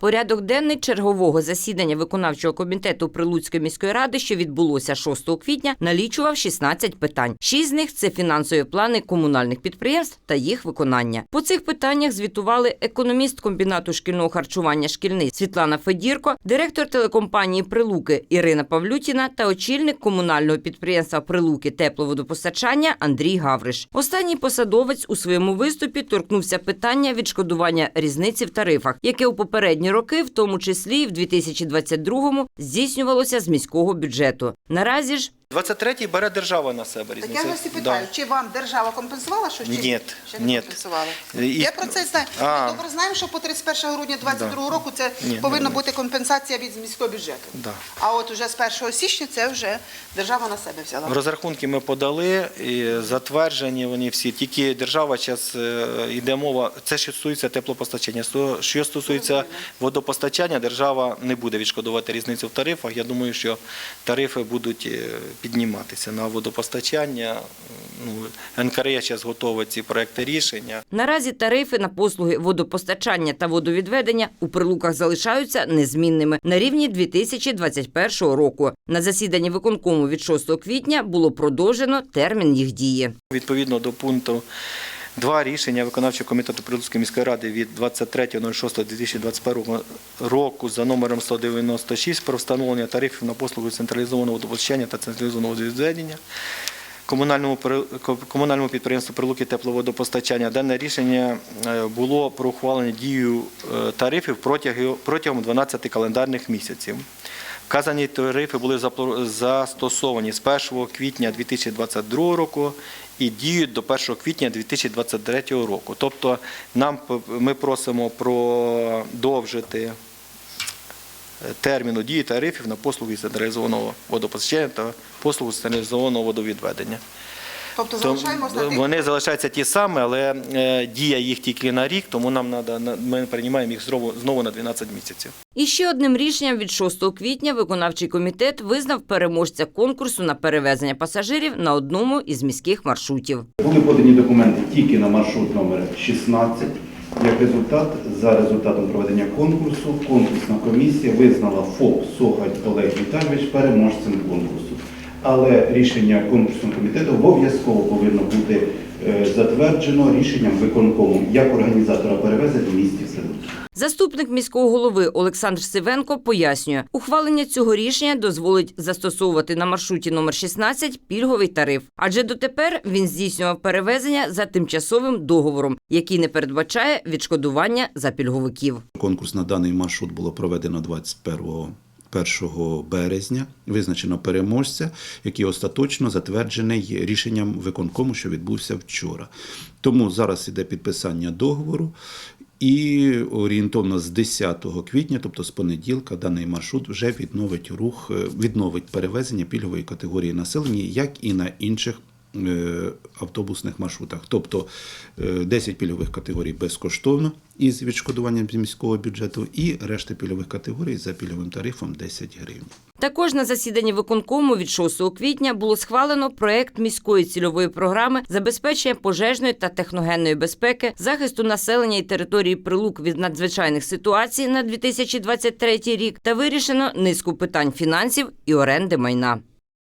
Порядок денний чергового засідання виконавчого комітету Прилуцької міської ради, що відбулося 6 квітня, налічував 16 питань. Шість з них це фінансові плани комунальних підприємств та їх виконання. По цих питаннях звітували економіст комбінату шкільного харчування шкільний Світлана Федірко, директор телекомпанії Прилуки Ірина Павлютіна та очільник комунального підприємства Прилуки тепловодопостачання Андрій Гавриш. Останній посадовець у своєму виступі торкнувся питання відшкодування різниці в тарифах, яке у роки, в тому числі і в 2022-му, здійснювалося з міського бюджету. Наразі ж 23-й бере держава на себе Так різницю. я вас і питаю, чи вам держава компенсувала щось? чи Ні, Ще не ні. компенсувала. І- Я про це знаю. А. Ми добре знаємо, що по 31 грудня 2022 року це Ні, повинна ні. бути компенсація від міського бюджету. Да. А от уже з 1 січня це вже держава на себе взяла. Розрахунки ми подали, і затверджені вони всі. Тільки держава зараз йде мова. Це що стосується теплопостачання. Сто- Що стосується водопостачання, держава не буде відшкодувати різницю в тарифах. Я думаю, що тарифи будуть е, підніматися на водопостачання. Ну, НКРЕ зараз готова ці проекти рішення. Наразі тарифи на послуги водопостачання та водовідведення у прилуках залишаються незмінними на рівні 2021 року. На засіданні виконкому від 6 квітня було продовжено термін їх дії. Відповідно до пункту 2 рішення виконавчого комітету Прилуцької міської ради від 23.06.2021 року за номером 196 про встановлення тарифів на послуги централізованого водопостачання та централізованого водовідведення комунальному комунальному підприємству Прилуки тепловодопостачання. Дане рішення е, було про ухвалення дію е, тарифів протягом 12 календарних місяців. Вказані тарифи були застосовані з 1 квітня 2022 року і діють до 1 квітня 2023 року. Тобто нам ми просимо продовжити терміну дії тарифів на послуги централізованого водопостачання та послуги централізованого водовідведення. Тобто То залишаємося на тих. вони залишаються ті самі, але е, дія їх тільки на рік, тому нам надо, ми приймаємо їх знову, знову на 12 місяців. І ще одним рішенням від 6 квітня виконавчий комітет визнав переможця конкурсу на перевезення пасажирів на одному із міських маршрутів. Були подані документи тільки на маршрут номер 16. Як результат, за результатом проведення конкурсу, конкурсна комісія визнала ФОП Сохаль Олег Віталійович переможцем конкурсу. Але рішення конкурсного комітету обов'язково повинно бути е, затверджено рішенням виконкому як організатора перевезень в місті Прилук. Заступник міського голови Олександр Сивенко пояснює, ухвалення цього рішення дозволить застосовувати на маршруті номер 16 пільговий тариф, адже дотепер він здійснював перевезення за тимчасовим договором, який не передбачає відшкодування за пільговиків. Конкурс на даний маршрут було проведено 21 1 березня. Визначено переможця, який остаточно затверджений рішенням виконкому, що відбувся вчора. Тому зараз іде підписання договору. І орієнтовно з 10 квітня, тобто з понеділка, даний маршрут вже відновить рух, е, відновить перевезення пільгової категорії населення, як і на інших автобусних маршрутах. Тобто е, 10 пільгових категорій безкоштовно із відшкодуванням міського бюджету, і решта пільгових категорій за пільговим тарифом 10 гривень. Також на засіданні виконкому від 6 квітня було схвалено проект міської цільової програми забезпечення пожежної та техногенної безпеки, захисту населення і території прилук від надзвичайних ситуацій на 2023 рік та вирішено низку питань фінансів і оренди майна.